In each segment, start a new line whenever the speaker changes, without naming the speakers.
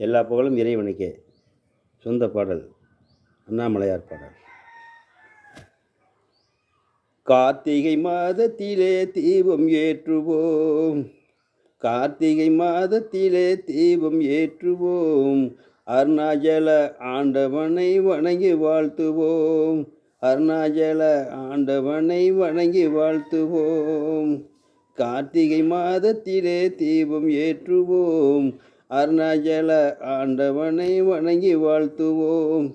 எல்லா புகழும் இறைவனுக்கே. சொந்த பாடல் அண்ணாமலையார் பாடல். கார்த்திகை மாதத்திலே தீபம் ஏற்றுவோம். கார்த்திகை மாதத்திலே தீபம் ஏற்றுவோம். அருணாச்சல ஆண்டவனை வணங்கி வாழ்த்துவோம். அருணாச்சல ஆண்டவனை வணங்கி வாழ்த்துவோம். கார்த்திகை மாதத்திலே தீபம் ஏற்றுவோம். அருணாச்சல ஆண்டவனை வணங்கி வாழ்த்துவோம்.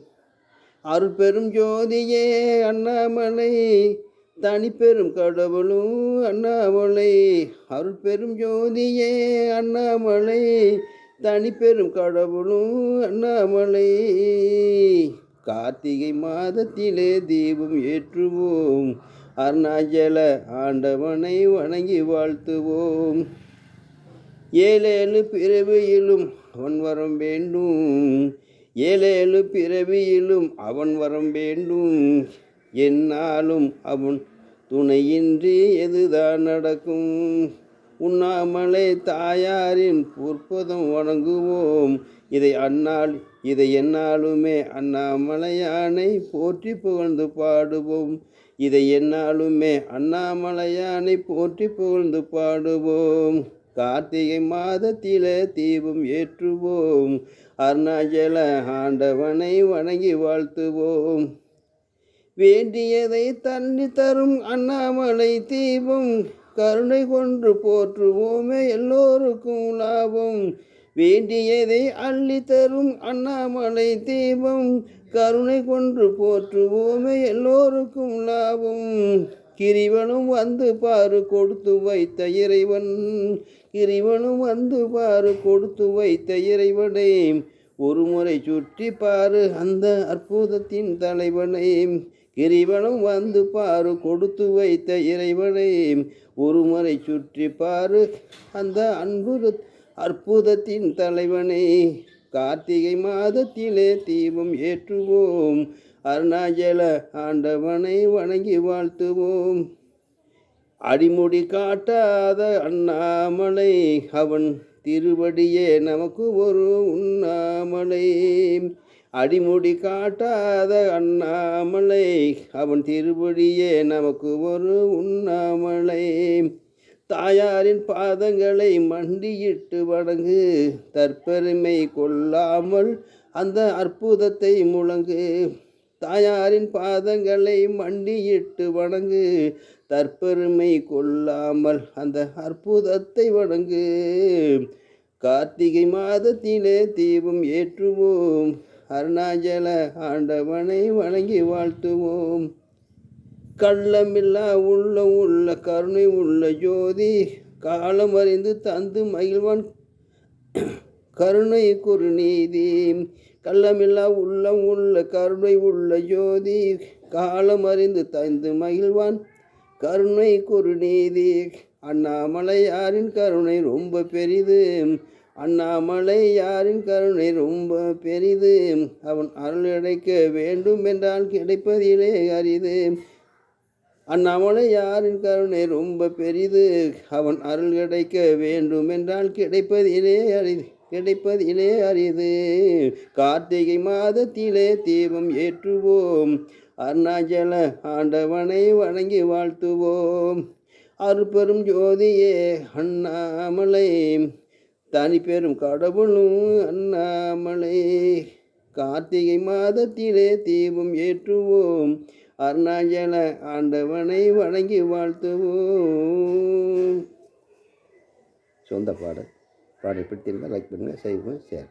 அருள்பெரும் ஜோதியே அண்ணாமலை. தனிப்பெரும் கடவுளும் அண்ணாமலை. அருள்பெரும் ஜோதியே அண்ணாமலை. தனிப்பெரும் கடவுளும் அண்ணாமலை. கார்த்திகை மாதத்திலே தீபம் ஏற்றுவோம். அருணாச்சல ஆண்டவனை வணங்கி வாழ்த்துவோம். ஏழேழு பிறவியிலும் அவன் வரம் வேண்டும். ஏழேழு பிறவியிலும் அவன் வரம் வேண்டும். என்னாலும் அவன் துணையின்றி எதுதான் நடக்கும்? உண்ணாமலே தாயாரின் பொற்பதம் வணங்குவோம். இதை அன்னால் இதை என்னாலுமே அண்ணாமலையானை போற்றி புகழ்ந்து பாடுவோம். இதை என்னாலுமே அண்ணாமலையானை போற்றி புகழ்ந்து பாடுவோம். கார்த்திகை மாதத்தில தீபம் ஏற்றுவோம். அருணாச்சல ஆண்டவனை வணங்கி வாழ்த்துவோம். வேண்டியதை தண்ணி தரும் அண்ணாமலை தீபம் கருணை கொன்று போற்றுவோமே எல்லோருக்கும் லாபம். வேண்டியதை அள்ளி தரும் அண்ணாமலை தீபம் கருணை கொன்று போற்றுவோமே எல்லோருக்கும் லாபம். கிரிவனும் வந்து பாரு கொடுத்து வைத்த இறைவன். கிரிவனும் வந்து பாரு கொடுத்து வைத்த இறைவனை. ஒரு முறை சுற்றி பாரு அந்த அற்புதத்தின் தலைவனை. கிரிவனும் வந்து பாரு கொடுத்து வைத்த இறைவனை. ஒரு முறை சுற்றி பாரு அந்த அன்பு அற்புதத்தின் தலைவனை. கார்த்திகை மாதத்திலே தீபம் ஏற்றுவோம். அருணாச்சல ஆண்டவனை வணங்கி வாழ்த்துவோம். அடிமுடி காட்டாத அண்ணாமலை அவன் திருவடியே நமக்கு ஒரு உண்ணாமலை. அடிமுடி காட்டாத அண்ணாமலை அவன் திருவடியே நமக்கு ஒரு உண்ணாமலை. தாயாரின் பாதங்களை மண்டியிட்டு வணங்கு. தற்பெருமை கொள்ளாமல் அந்த அற்புதத்தை முழங்கு. தாயாரின் பாதங்களை மண்டியிட்டு வணங்கு. தற்பெருமை கொள்ளாமல் அந்த அற்புதத்தை வணங்கு. கார்த்திகை மாதத்திலே தீபம் ஏற்றுவோம். அருணாச்சல ஆண்டவனை வணங்கி வாழ்த்துவோம். கள்ளமில்லா உள்ள உள்ள கருணை உள்ள ஜோதி காலம் அறிந்து தந்து மகிழ்வான் கருணை குறுநீதி. கள்ளமில்லா உள்ளம் உள்ள கருணை உள்ள ஜோதி காலம் அறிந்து தந்து மகிழ்வான் கருணை குறுநீதி. அண்ணாமலையாரின் கருணை ரொம்ப பெரிது? அண்ணாமலை யாரின் கருணை ரொம்ப பெரிது? அவன் அருள் அடைக்க வேண்டும் என்றால் கிடைப்பதிலே அரிது. அண்ணாமலை யாரின் கருணை ரொம்ப பெரிது? அவன் அருள் கிடைக்க வேண்டும் என்றால் கிடைப்பதிலே அரிது கிடைப்பதிலே அரிது. கார்த்திகை மாதத்திலே தீபம் ஏற்றுவோம். அருணாச்சல ஆண்டவனை வணங்கி வாழ்த்துவோம். அருப்பெரும் ஜோதியே அண்ணாமலை தனி பெரும் கடவுளும் அண்ணாமலை. கார்த்திகை மாதத்திலே தீபம் ஏற்றுவோம். அருணாச்சல ஆண்டவனை வணங்கி வாழ்த்துவோம். சொந்த பாடல். பாடல் பிடித்திருந்தால் லைக் பண்ணுங்கள் செய்வோம் ஷேர்